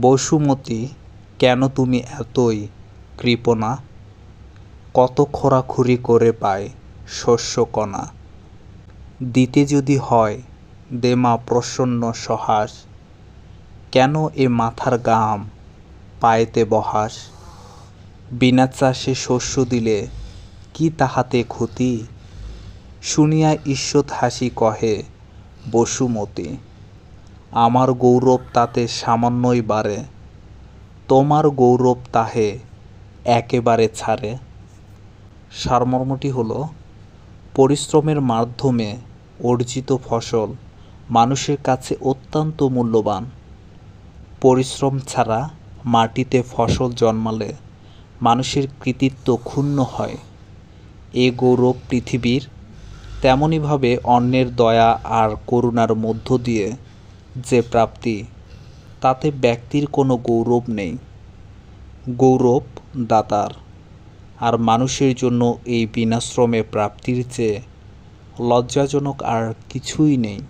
বসুমতী, কেন তুমি এতই কৃপণা? কত খোরাখুরি করে পায় শস্যকণা। দিতে যদি হয় দে মা প্রসন্ন সহাস, কেন এ মাথার গাম পায়েতে বহাস? বিনা চাষে শস্য দিলে কি তাহাতে ক্ষতি? শুনিয়া ঈষৎ হাসি কহে, বসুমতী আমার গৌরব তাতে সামান্যই বাড়ে। তোমার গৌরব তাহে একেবারে ছাড়ে। সারমর্মটি হলো, পরিশ্রমের মাধ্যমে অর্জিত ফসল মানুষের কাছে অত্যন্ত মূল্যবান। পরিশ্রম ছাড়া মাটিতে ফসল জন্মালে মানুষের কৃতিত্ব ক্ষুণ্ণ হয়। এ গৌরব পৃথিবীর তেমনইভাবে অন্যের দয়া আর করুণার মধ্য দিয়ে যে প্রাপ্তি, তাতে ব্যক্তির কোনো গৌরব নেই। গৌরব দাতার, আর মানুষের জন্য এই বিনাশ্রমে প্রাপ্তির চেয়ে লজ্জাজনক আর কিছুই নেই।